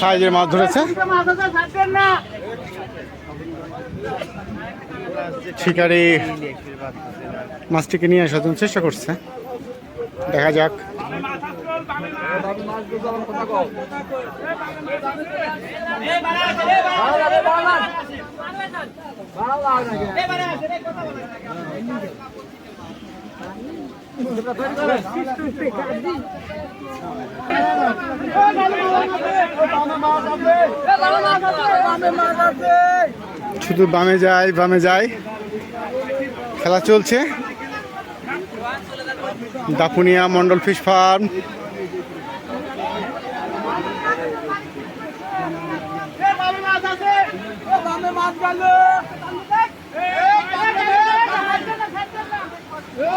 সাইজের মাছ ধরেছে। শিকারি মাছটিকে নিয়ে আসার চেষ্টা করছে। দেখা যাক। শুধু বামে যায় বামে যায় খেলা চলছে। Dapunia Mondal fish farm. কথা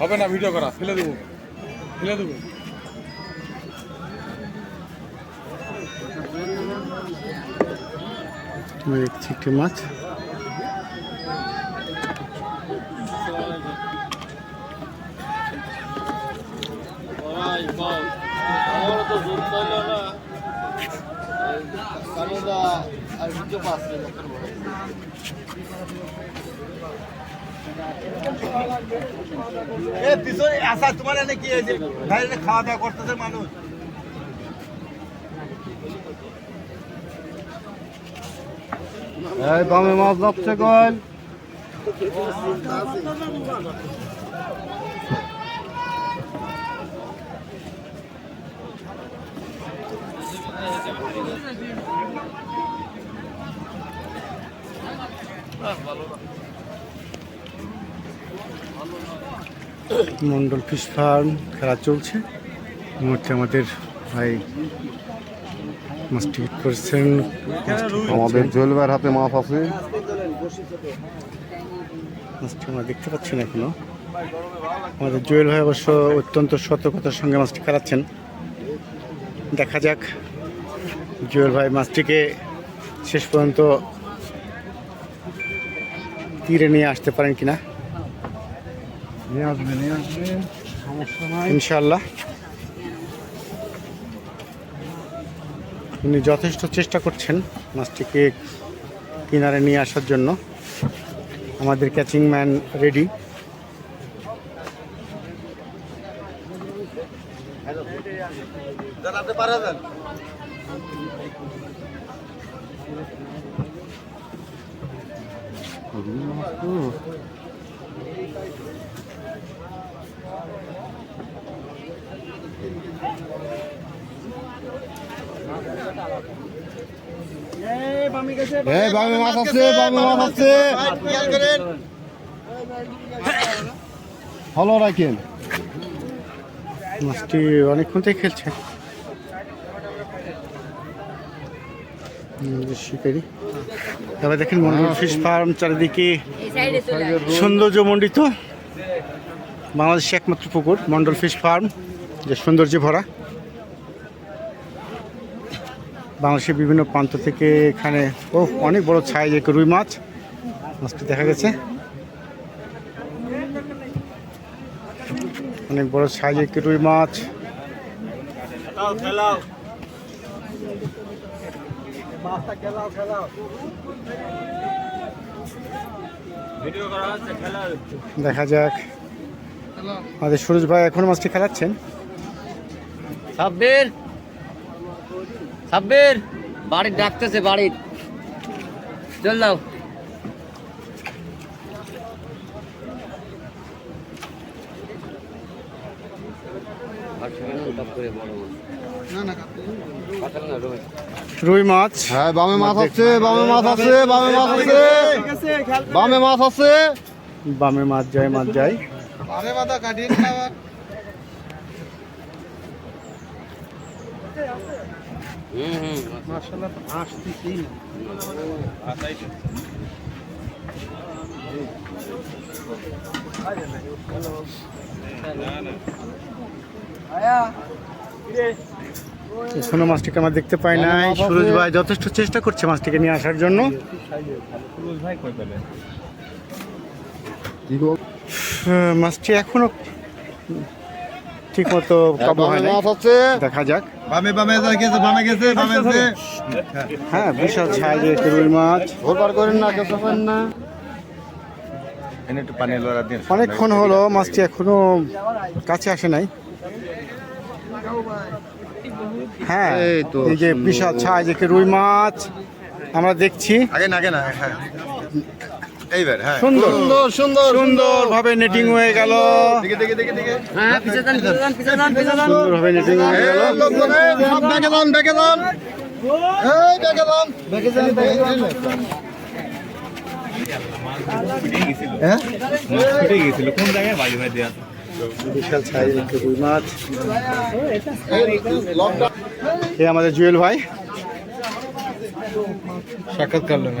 হবে না ভিডিও করা ফেলে দেবো ফেলে দেবো। দেখছি একটি মাছ। পিছনে আসা, তোমার এনে কি হয়েছে? খাওয়া দাওয়া করতেছে মানুষ। এই, বামে মাছ যাচ্ছে কল মন্ডল ফিশ ফার্ম খেলা চলছে। মুহূর্তে আমাদের ভাই হিট করছেন। আমাদের জলবার হাতে মাছ আছে। মাছটি আমরা দেখতে পাচ্ছি না এখনও। আমাদের জুয়েল ভাই অবশ্য অত্যন্ত সতর্কতার সঙ্গে মাছটি খেলাচ্ছেন। দেখা যাক। জুয়েল ভাই মাছটিকে শেষ পর্যন্ত তীরে নিয়ে আসতে পারেন কিনা? ইনশাল্লাহ উনি যথেষ্ট চেষ্টা করছেন মাছটিকে কিনারে নিয়ে আসার জন্য। আমাদের ক্যাচিং ম্যান রেডি জানাতে পারা যান। বামে মাছ আছে বামে মাছ আছে ভালো রাখেন মাছটি অনেকক্ষণ থেকে খেলছে শিকারি তবে দেখেন মন্ডল ফিশ ফার্ম চারিদিকে সৌন্দর্যমণ্ডিত বাংলাদেশের একমাত্র পুকুর মন্ডল ফিশ ফার্ম যে সৌন্দর্যে ভরা। বাংলাদেশের বিভিন্ন প্রান্ত থেকে এখানে ও অনেক বড় ছাই যে রুই মাছ মাছটি দেখা গেছে। অনেক বড় সাইজের একটি রুই মাছ। মাছটা খেলাও খেলাও। ভিডিও করা হচ্ছে খেলা দেখা যাক। আমাদের সুরজ ভাই এখন মাছটি খেলাচ্ছেন? সাব্বির! সাব্বির! বাড়ির ডাকতেছে বাড়ির। চল দাও রুই মাছ। হ্যাঁ বামে মাছ আছে বামে মাছ আছে বামে মাছ আছে। বামে মাছ আছে। বামে মাছ যায় মাছ যায় আরে বাদা কাটিয়ে না। এখনও মাছটিকে আমার দেখতে পাই নাই। সুরজ ভাই যথেষ্ট চেষ্টা করছে মাছটিকে নিয়ে আসার জন্য। মাছটি এখনও ঠিক মতো কাবু হয় মাছ আছে। দেখা যাক। বামে বামে গেছে বামে গেছে বামে গেছে হ্যাঁ বিশাল সাইজের একটি রুই মাছ। ভোরবার করেন না কেউ না। অনেকক্ষণ হলো মাছটি এখনও কাছে আসে নাই। হ্যাঁ এই তো এই যে বিশাল সাইজ একটি রুই মাছ আমরা দেখছি। আগে না আগে না হ্যাঁ। এইবার হ্যাঁ। সুন্দর সুন্দর সুন্দর সুন্দর। ভাবে নেটিং হয়ে গেল দেখে দেখে দেখে দেখে সুন্দর ভাবে নেটিং হয়ে গেল। সব এই হ্যাঁ? ছুটে কোন জায়গায় বাড়ি ভাই দেয়া? বিশাল একটি রুই মাছ। এ আমাদের জুয়েল ভাই। সাক্ষাৎ করলাম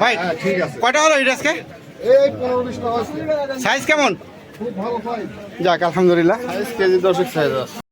ভাই ঠিক আছে। কয়টা হলো এটা আজকে? সাইজ কেমন? খুব ভালো যাক আলহামদুলিল্লাহ। সাইজ কেজি দশেক সাইজ আছে।